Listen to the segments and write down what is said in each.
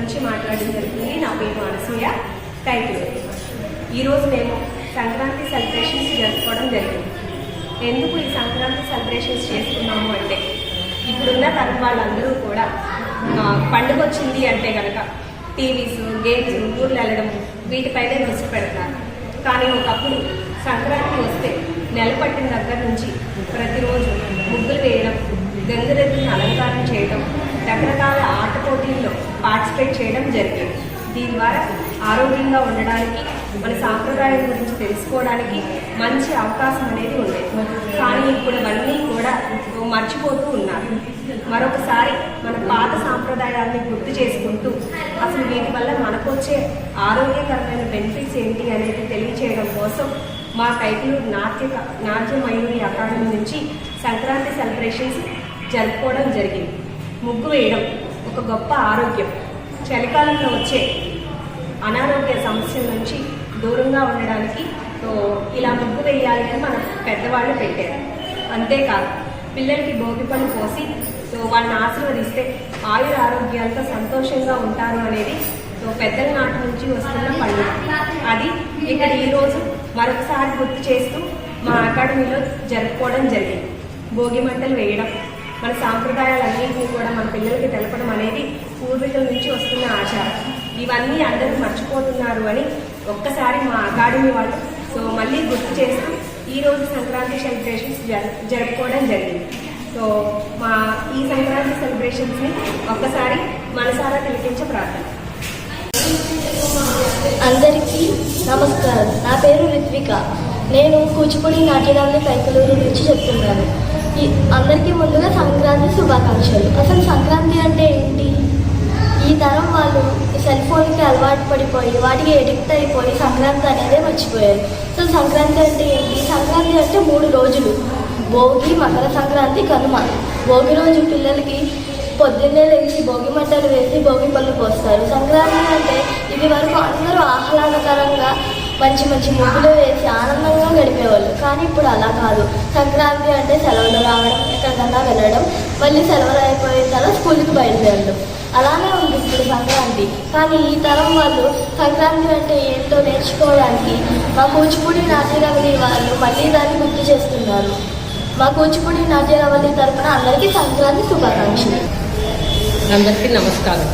నుంచి మాట్లాడడం జరుగుతుంది నా పేరు అనసూయ థ్యాంక్ యూ ఈరోజు మేము సంక్రాంతి సెలబ్రేషన్స్ జరుపుకోవడం జరిగింది. ఎందుకు ఈ సంక్రాంతి సెలబ్రేషన్స్ చేసుకున్నాము అంటే ఇప్పుడున్న తరం వాళ్ళందరూ కూడా పండుగ వచ్చింది అంటే కనుక టీవీస్ గేమ్స్ ఊళ్ళు వెళ్ళడం వీటిపైనే దృష్టి పెడతారు. కానీ ఒకప్పుడు సంక్రాంతి వస్తే నెల పట్టిన దగ్గర నుంచి ప్రతిరోజు ముగ్గులు వేయడం గంగరెద్దు పార్టిసిపేట్ చేయడం జరిగింది. దీని ద్వారా ఆరోగ్యంగా ఉండడానికి మన సాంప్రదాయం గురించి తెలుసుకోవడానికి మంచి అవకాశం అనేది ఉంది. కానీ ఇప్పుడు అవన్నీ కూడా మర్చిపోతూ ఉన్నారు. మరొకసారి మన పాత సాంప్రదాయాన్ని గుర్తు చేసుకుంటూ అసలు వీటి వల్ల మనకు వచ్చే ఆరోగ్యకరమైన బెనిఫిట్స్ ఏంటి అనేది తెలియచేయడం కోసం మా కైకులూరు నాట్య నాట్య మయూరి అకాడమీ నుంచి సంక్రాంతి సెలబ్రేషన్స్ జరుపుకోవడం జరిగింది. ముగ్గు వేయడం ఒక గొప్ప ఆరోగ్యం. చలికాలంలో వచ్చే అనారోగ్య సమస్యల నుంచి దూరంగా ఉండడానికి సో ఇలా ముగ్గు వేయాలి అని మన పెద్దవాళ్ళు పెట్టారు. అంతేకాదు పిల్లలకి భోగి పళ్ళు పోసి సో వాళ్ళని ఆశీర్వదిస్తే ఆయుర ఆరోగ్యాలతో సంతోషంగా ఉంటారు అనేది సో పెద్దల నాటి నుంచి వస్తున్న పండుగ. అది ఇక్కడ ఈరోజు మరొకసారి గుర్తు చేస్తూ మా అకాడమీలో జరుపుకోవడం జరిగింది. భోగి మంటలు వేయడం మన సాంప్రదాయాలన్నింటినీ కూడా మన పిల్లలకి తెలపడం అనేది పూర్వీకుల నుంచి వస్తున్న ఆచారం. ఇవన్నీ అందరూ మర్చిపోతున్నారు అని ఒక్కసారి మా అకాడమీ వాళ్ళు సో మళ్ళీ గుర్తు చేస్తూ ఈరోజు సంక్రాంతి సెలబ్రేషన్స్ జరుపుకోవడం జరిగింది. సో మా ఈ సంక్రాంతి సెలబ్రేషన్స్ని ఒక్కసారి మనసారా తిలకించే ప్రార్థన. అందరికీ నమస్కారం. నా పేరు రిత్విక. నేను కూచిపూడి నాట్యరాముల కైకలూరు నుంచి చెప్తున్నాను. ఈ అందరికీ ముందుగా సంక్రాంతి శుభాకాంక్షలు. అసలు సంక్రాంతి అంటే ఏంటి? ఈ తరం వాళ్ళు ఈ సెల్ ఫోన్కి అలవాటు పడిపోయి వాటికి ఎడిక్ట్ అయిపోయి సంక్రాంతి అనేది మర్చిపోయారు. సో సంక్రాంతి అంటే ఏంటి? సంక్రాంతి అంటే మూడు రోజులు. భోగి మకర సంక్రాంతి కనుమ. భోగి రోజు పిల్లలకి పొద్దున్నే లేచి భోగి మంటలు వేసి భోగి పళ్ళు పోస్తారు. సంక్రాంతి అంటే ఇది వరకు అందరూ ఆహ్లాదకరంగా మంచి మంచి ముగ్గులు వేసి ఆనందంగా గడిపేవాళ్ళు. కానీ ఇప్పుడు అలా కాదు. సంక్రాంతి అంటే సెలవులు రావడం ఎక్కడికన్నా వెళ్ళడం మళ్ళీ సెలవులు అయిపోయిన తర్వాత స్కూల్కి బయలుదేరడం. అలానే ఉంది ఇప్పుడు సంక్రాంతి. కానీ ఈ తరం వాళ్ళు సంక్రాంతి అంటే ఏంటో నేర్చుకోవడానికి మా కూచిపూడి నాట్యరవలి వాళ్ళు మళ్ళీ దాన్ని గుర్తు చేస్తున్నారు. మా కూచిపూడి నాట్యరవలి తరపున అందరికీ సంక్రాంతి శుభాకాంక్షలు. అందరికీ నమస్కారం.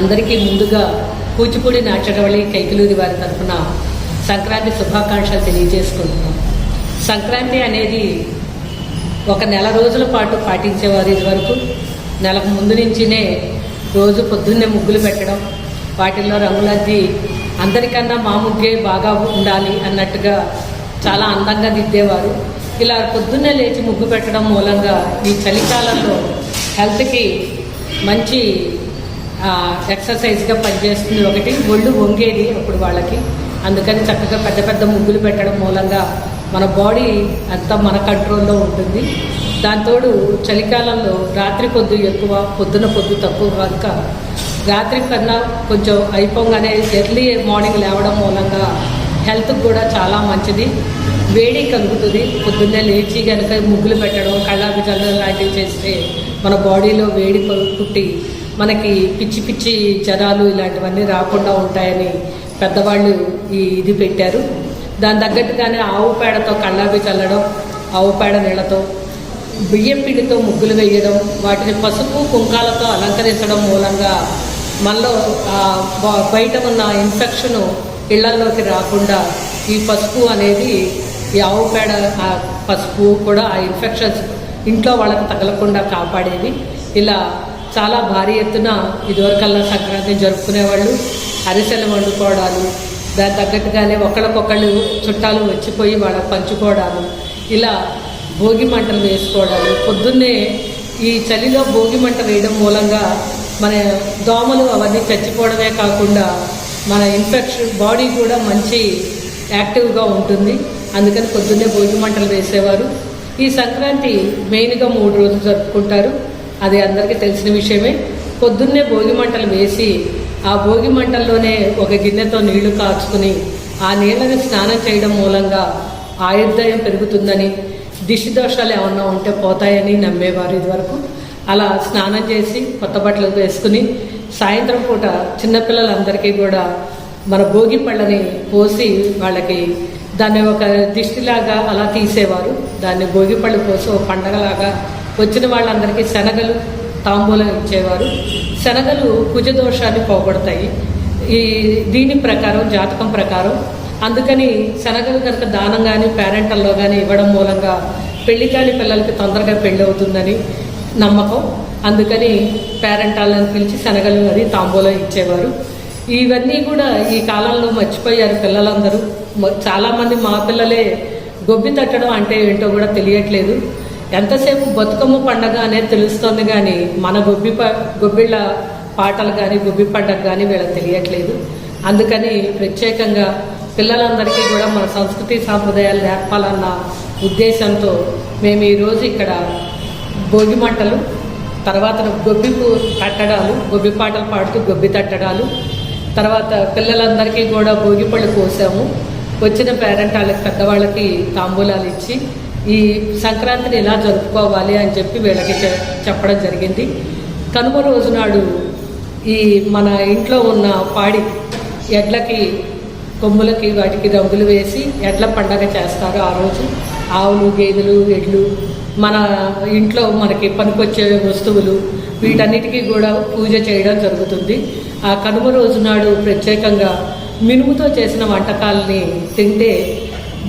అందరికీ ముందుగా కూచిపూడి నాట్యరవళి కైకలూరి వారి తరఫున సంక్రాంతి శుభాకాంక్షలు తెలియజేసుకుంటున్నాం. సంక్రాంతి అనేది ఒక నెల రోజుల పాటు పాటించేవారు ఇదివరకు. నెలకు ముందు నుంచినే రోజు పొద్దున్నే ముగ్గులు పెట్టడం వాటిల్లో రంగులద్ది అందరికన్నా మా ముగ్గే బాగా ఉండాలి అన్నట్టుగా చాలా అందంగా దిద్దేవారు. ఇలా పొద్దున్నే లేచి ముగ్గు పెట్టడం మూలంగా ఈ చలికాలంలో హెల్త్కి మంచి ఎక్సర్సైజ్గా పనిచేస్తుంది ఒకటి. ఒళ్ళు వంగేది అప్పుడు వాళ్ళకి. అందుకని చక్కగా పెద్ద పెద్ద ముగ్గులు పెట్టడం మూలంగా మన బాడీ అంతా మన కంట్రోల్లో ఉంటుంది. దాంతోడు చలికాలంలో రాత్రి పొద్దు ఎక్కువ పొద్దున పొద్దు తక్కువ కనుక రాత్రి కన్నా కొంచెం అయిపోగానే ఎర్లీ మార్నింగ్ లేవడం మూలంగా హెల్త్కి కూడా చాలా మంచిది. వేడి కలుగుతుంది. పొద్దున్నే లేచి కనుక ముగ్గులు పెట్టడం కళ్ళాపి చల్లడం లాంటివి చేస్తే మన బాడీలో వేడి పుట్టి మనకి పిచ్చి పిచ్చి జ్వరాలు ఇలాంటివన్నీ రాకుండా ఉంటాయని పెద్దవాళ్ళు ఈ ఇది పెట్టారు. దాని తగ్గట్టుగానే ఆవు పేడతో కళ్ళాపి చల్లడం ఆవు పేడ నీళ్ళతో బియ్యం పిండితో ముగ్గులు వేయడం వాటిని పసుపు కుంకాలతో అలంకరించడం మూలంగా మనలో బయట ఉన్న ఇన్ఫెక్షన్ ఇళ్ళల్లోకి రాకుండా ఈ పసుపు అనేది ఈ ఆవు పేడ పసుపు కూడా ఆ ఇన్ఫెక్షన్స్ ఇంట్లో వాళ్ళకి తగలకుండా కాపాడేవి. ఇలా చాలా భారీ ఎత్తున ఇదివరకల్లా సంక్రాంతి జరుపుకునేవాళ్ళు అరిసెలు వండుకోవడాలు దాని తగ్గట్టుగానే ఒకళ్ళకొకళ్ళు చుట్టాలు వచ్చిపోయి వాళ్ళకి పంచుకోవడాలు ఇలా భోగి మంటలు వేసుకోవడాలు. పొద్దున్నే ఈ చలిలో భోగి మంట వేయడం మూలంగా మన దోమలు అవన్నీ చచ్చిపోవడమే కాకుండా మన ఇన్ఫెక్షన్ బాడీ కూడా మంచి యాక్టివ్గా ఉంటుంది. అందుకని పొద్దున్నే భోగి మంటలు వేసేవారు. ఈ సంక్రాంతి మెయిన్గా మూడు రోజులు జరుపుకుంటారు. అది అందరికీ తెలిసిన విషయమే. పొద్దున్నే భోగి మంటలు వేసి ఆ భోగి మంటల్లోనే ఒక గిన్నెతో నీళ్ళు కాచుకుని ఆ నీళ్ళని స్నానం చేయడం మూలంగా ఆయుర్దాయం పెరుగుతుందని దిష్టి దోషాలు ఏమన్నా ఉంటే పోతాయని నమ్మేవారు ఇదివరకు. అలా స్నానం చేసి కొత్త బట్టలు వేసుకుని సాయంత్రం పూట చిన్నపిల్లలందరికీ కూడా మన భోగి పళ్ళని పోసి వాళ్ళకి దాన్ని ఒక దిష్టిలాగా అలా తీసేవారు. దాన్ని భోగిపళ్ళు పోసి ఒక పండగలాగా వచ్చిన వాళ్ళందరికీ శనగలు తాంబూలం ఇచ్చేవారు. శనగలు కుజదోషాన్ని పోగొడతాయి. ఈ దీని ప్రకారం జాతకం ప్రకారం అందుకని శనగలు కనుక దానం కానీ పేరెంటల్లో కానీ ఇవ్వడం మూలంగా పెళ్ళి కాని పిల్లలకి తొందరగా పెళ్ళి అవుతుందని నమ్మకం. అందుకని పేరెంటాలను పిలిచి శనగలు అది తాంబూలం ఇచ్చేవారు. ఇవన్నీ కూడా ఈ కాలంలో మర్చిపోయారు పిల్లలందరూ. చాలామంది మా పిల్లలే గొబ్బి తట్టడం అంటే ఏంటో కూడా తెలియట్లేదు. ఎంతసేపు బతుకమ్మ పండగ అనేది తెలుస్తోంది కానీ మన గొబ్బి ప గొబ్బిళ్ళ పాటలు కానీ గొబ్బి పండగ కానీ వీళ్ళకి తెలియట్లేదు. అందుకని ప్రత్యేకంగా పిల్లలందరికీ కూడా మన సంస్కృతి సాంప్రదాయాలు నేర్పాలన్న ఉద్దేశంతో మేము ఈరోజు ఇక్కడ భోగి మంటలు తర్వాత గొబ్బి కట్టడాలు తట్టడాలు గొబ్బి పాటలు పాడుతూ గొబ్బి తట్టడాలు తర్వాత పిల్లలందరికీ కూడా భోగి పళ్ళు కోసాము. వచ్చిన పేరెంట్ వాళ్ళకి పెద్దవాళ్ళకి తాంబూలాలు ఇచ్చి ఈ సంక్రాంతిని ఎలా జరుపుకోవాలి అని చెప్పి వీళ్ళకి చెప్పడం జరిగింది. కనుమ రోజు నాడు ఈ మన ఇంట్లో ఉన్న పాడి ఎడ్లకి కొమ్ములకి వాటికి రంగులు వేసి ఎడ్ల పండగ చేస్తారు ఆ రోజు. ఆవులు గేదెలు ఎడ్లు మన ఇంట్లో మనకి పనికొచ్చే వస్తువులు వీటన్నిటికీ కూడా పూజ చేయడం జరుగుతుంది. ఆ కనుమ రోజు నాడు ప్రత్యేకంగా మినుముతో చేసిన వంటకాలని తింటే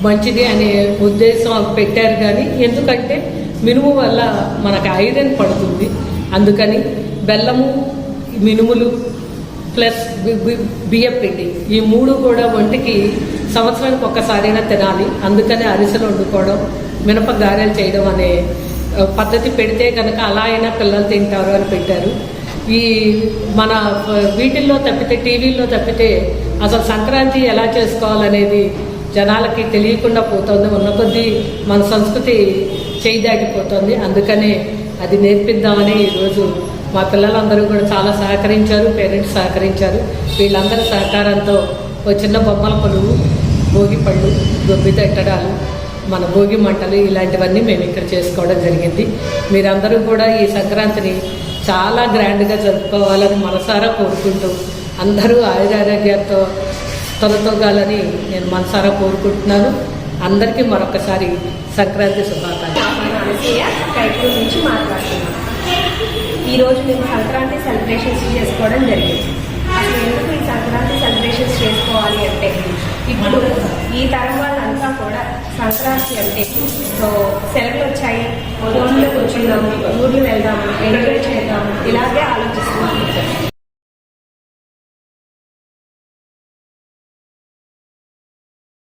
మంచిది అనే ఉద్దేశం పెట్టారు కానీ ఎందుకంటే మినుము వల్ల మనకు ఐరన్ పడుతుంది. అందుకని బెల్లము మినుములు ప్లస్ బి- బియ్యం పిండి. ఈ మూడు కూడా ఒంటికి సంవత్సరానికి ఒక్కసారైనా తినాలి. అందుకనే అరిసెలు వండుకోవడం మినప గారెలు చేయడం అనే పద్ధతి పెడితే కనుక అలా అయినా పిల్లలు తింటారు అని పెట్టారు. ఈ మన వీటిల్లో తప్పితే టీవీల్లో తప్పితే అసలు సంక్రాంతి ఎలా చేసుకోవాలనేది జనాలకి తెలియకుండా పోతుంది. ఉన్న కొద్దీ మన సంస్కృతి చేయి దాటిపోతుంది. అందుకనే అది నేర్పిద్దామని ఈరోజు మా పిల్లలందరూ కూడా చాలా సహకరించారు పేరెంట్స్ సహకరించారు. వీళ్ళందరి సహకారంతో ఓ చిన్న బొమ్మల కొలువు భోగి పళ్ళు గొబ్బి తట్టడాలు మన భోగి మంటలు ఇలాంటివన్నీ మేము ఇక్కడ చేసుకోవడం జరిగింది. మీరందరూ కూడా ఈ సంక్రాంతిని చాలా గ్రాండ్గా జరుపుకోవాలని మనసారా కోరుకుంటూ అందరూ ఆయురారోగ్యాలతో తొలతోగాలని నేను మనసారా కోరుకుంటున్నాను. అందరికీ మరొకసారి సంక్రాంతి శుభాకాంక్షలు. నుంచి మాట్లాడుతున్నాను. ఈరోజు మేము సంక్రాంతి సెలబ్రేషన్స్ చేసుకోవడం జరిగింది. అసలు ఎందుకు ఈ సంక్రాంతి సెలబ్రేషన్స్ చేసుకోవాలి అంటే ఇప్పుడు ఈ తరం వాళ్ళంతా కూడా సంక్రాంతి అంటే సో సెలవులు వచ్చాయి ఊళ్ళో కూర్చుందాము ఊర్లు వెళ్దాము ఎంజాయ్ చేద్దాము ఇలాగే